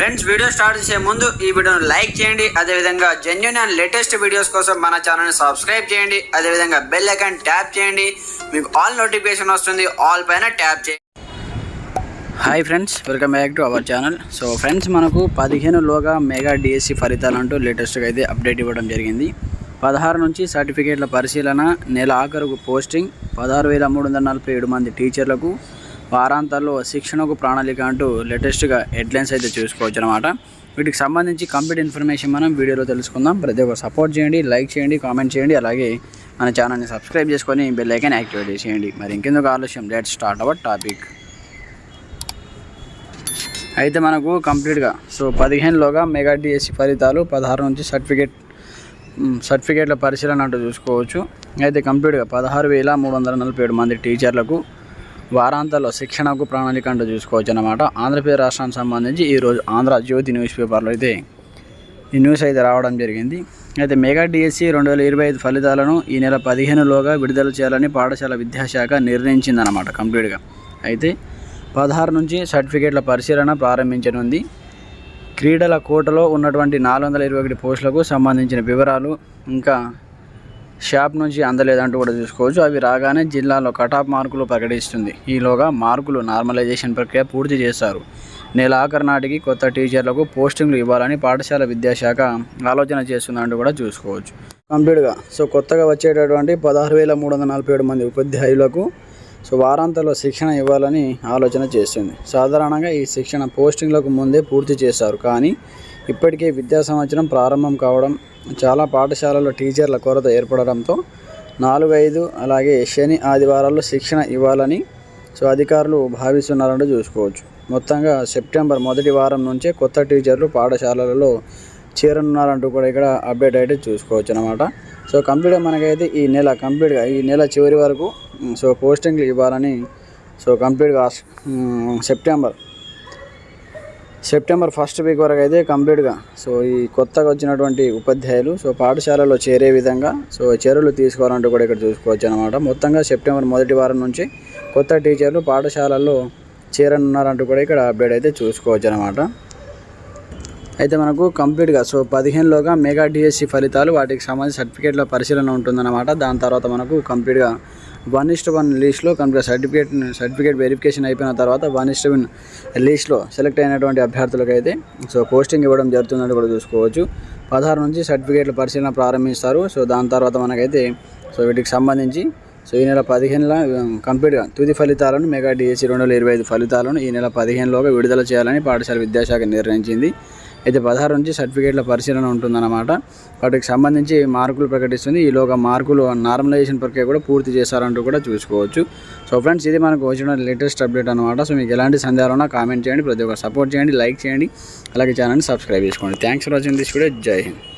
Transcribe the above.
Friends video start చేసే ముందు ఈ వీడియోను లైక్ చేయండి. అదేవిధంగా జెన్యున్ అండ్ లేటెస్ట్ వీడియోస్ కోసం మన ఛానల్ని సబ్స్క్రైబ్ చేయండి. అదేవిధంగా బెల్ ఐకాన్ ట్యాప్ చేయండి. మీకు ఆల్ నోటిఫికేషన్ వస్తుంది. ఆల్ పైన ట్యాప్ చేయండి. Hi friends welcome back to our channel so friends మనకు పదిహేనులోగా మెగా డిఎస్సి ఫలితాలు అంటూ లేటెస్ట్గా అయితే అప్డేట్ ఇవ్వడం జరిగింది. పదహారు నుంచి సర్టిఫికేట్ల పరిశీలన నెల ఆఖరుకు పోస్టింగ్ పదహారు వేల మూడు వందల నలభై ఏడు మంది టీచర్లకు వారాంతాల్లో శిక్షణకు ప్రణాళిక అంటూ లేటెస్ట్గా హెడ్లైన్స్ అయితే చూసుకోవచ్చు అనమాట వీటికి సంబంధించి కంప్లీట్ ఇన్ఫర్మేషన్ మనం వీడియోలో తెలుసుకుందాం. ప్రతి ఒక్కరు సపోర్ట్ చేయండి లైక్ చేయండి కామెంట్ చేయండి అలాగే మన ఛానల్ని సబ్స్క్రైబ్ చేసుకొని బెల్ ఐకాన్ యాక్టివేట్ చేయండి మరి ఇంకెందుకు ఆలస్యం? లెట్ స్టార్ట్ అవర్ టాపిక్ అయితే మనకు కంప్లీట్గా సో పదిహేనులోగా మెగా డిఎస్సి ఫలితాలు పదహారు నుంచి సర్టిఫికేట్ సర్టిఫికేట్ల పరిశీలన అంటూ చూసుకోవచ్చు. అయితే కంప్లీట్గా పదహారు వేల మూడు వందల నలభై ఏడు మంది టీచర్లకు వారాంతాల్లో శిక్షణకు ప్రణాళిక అంటూ చూసుకోవచ్చు అనమాట ఆంధ్రప్రదేశ్ రాష్ట్రానికి సంబంధించి ఈరోజు ఆంధ్ర జ్యోతి న్యూస్ పేపర్లో అయితే ఈ న్యూస్ అయితే రావడం జరిగింది. అయితే మెగా డిఎస్సి రెండు వేల ఇరవై ఐదు ఫలితాలను ఈ నెల పదిహేనులోగా విడుదల చేయాలని పాఠశాల విద్యాశాఖ నిర్ణయించిందన్నమాట కంప్లీట్గా. అయితే పదహారు నుంచి సర్టిఫికేట్ల పరిశీలన ప్రారంభించనుంది. క్రీడల కోటలో ఉన్నటువంటి నాలుగు వందల ఇరవై ఒకటి పోస్టులకు సంబంధించిన వివరాలు ఇంకా షాప్ నుంచి అందలేదంటూ కూడా చూసుకోవచ్చు. అవి రాగానే జిల్లాలో కటాప్ మార్కులు ప్రకటిస్తుంది. ఈలోగా మార్కులు నార్మలైజేషన్ ప్రక్రియ పూర్తి చేశారు. నెల ఆఖరి నాటికి కొత్త టీచర్లకు పోస్టింగ్లు ఇవ్వాలని పాఠశాల విద్యాశాఖ ఆలోచన చేస్తుందంటూ కూడా చూసుకోవచ్చు. కంప్లీట్గా సో కొత్తగా వచ్చేటటువంటి పదహారు వేల మూడు వందల నలభై ఏడు మంది ఉపాధ్యాయులకు సో వారాంతంలో శిక్షణ ఇవ్వాలని ఆలోచన చేస్తుంది. సాధారణంగా ఈ శిక్షణ పోస్టింగ్లకు ముందే పూర్తి చేశారు. కానీ ఇప్పటికే విద్యా సంవత్సరం ప్రారంభం కావడం చాలా పాఠశాలలో టీచర్ల కొరత ఏర్పడడంతో నాలుగు ఐదు అలాగే శని ఆదివారాల్లో శిక్షణ ఇవ్వాలని సో అధికారులు భావిస్తున్నారంటూ చూసుకోవచ్చు. మొత్తంగా సెప్టెంబర్ మొదటి వారం నుంచే కొత్త టీచర్లు పాఠశాలలలో చేరనున్నారంటూ కూడా ఇక్కడ అప్డేట్ అయితే చూసుకోవచ్చు అనమాట సో కంప్లీట్గా మనకైతే ఈ నెల కంప్లీట్గా ఈ నెల చివరి వరకు సో పోస్టింగ్లు ఇవ్వాలని సో కంప్లీట్గా సెప్టెంబర్ సెప్టెంబర్ ఫస్ట్ వీక్ వరకు అయితే కంప్లీట్గా. సో ఈ కొత్తగా వచ్చినటువంటి ఉపాధ్యాయులు సో పాఠశాలలో చేరే విధంగా సో చర్యలు తీసుకోవాలంటూ కూడా ఇక్కడ చూసుకోవచ్చు అనమాట మొత్తంగా సెప్టెంబర్ మొదటి వారం నుంచి కొత్త టీచర్లు పాఠశాలల్లో చేరనున్నారంటూ కూడా ఇక్కడ అప్డేట్ అయితే చూసుకోవచ్చు అనమాట అయితే మనకు కంప్లీట్గా సో పదిహేనులోగా మెగా డిఎస్సి ఫలితాలు వాటికి సంబంధించి సర్టిఫికేట్ల పరిశీలన ఉంటుందన్నమాట. దాని తర్వాత మనకు కంప్లీట్గా వన్ ఇస్ట్ వన్ లీస్ట్లో కంప్లీట్ సర్టిఫికేట్ సర్టిఫికేట్ వెరిఫికేషన్ అయిపోయిన తర్వాత వన్ ఇస్ట్ వన్ లీస్ట్లో సెలెక్ట్ అయినటువంటి అభ్యర్థులకు అయితే సో పోస్టింగ్ ఇవ్వడం జరుగుతుందని కూడా చూసుకోవచ్చు. పదహారు నుంచి సర్టిఫికేట్ల పరిశీలన ప్రారంభిస్తారు. సో దాని తర్వాత మనకైతే సో వీటికి సంబంధించి సో ఈ నెల పదిహేనుల కంప్లీట్గా తుది ఫలితాలను మెగా డిఎస్సి రెండు వేల ఇరవై ఐదు ఫలితాలను ఈ నెల పదిహేనులోగా విడుదల చేయాలని పాఠశాల విద్యాశాఖ నిర్ణయించింది. అయితే పదహారు నుంచి సర్టిఫికేట్ల పరిశీలన ఉంటుందన్నమాట. వాటికి సంబంధించి మార్కులు ప్రకటిస్తుంది. ఈలోగా మార్కులు నార్మలైజేషన్ ప్రక్రియ కూడా పూర్తి చేశారంటూ కూడా చూసుకోవచ్చు. సో ఫ్రెండ్స్ ఇది మనకు వచ్చిన లేటెస్ట్ అప్డేట్ అనమాట సో మీకు ఎలాంటి సందేహాలు ఉన్నా కామెంట్ చేయండి. ప్రతి ఒక్కరు సపోర్ట్ చేయండి లైక్ చేయండి. అలాగే ఛానల్ని సబ్స్క్రైబ్ చేసుకోండి. Thanks for watching this video Jai Hind.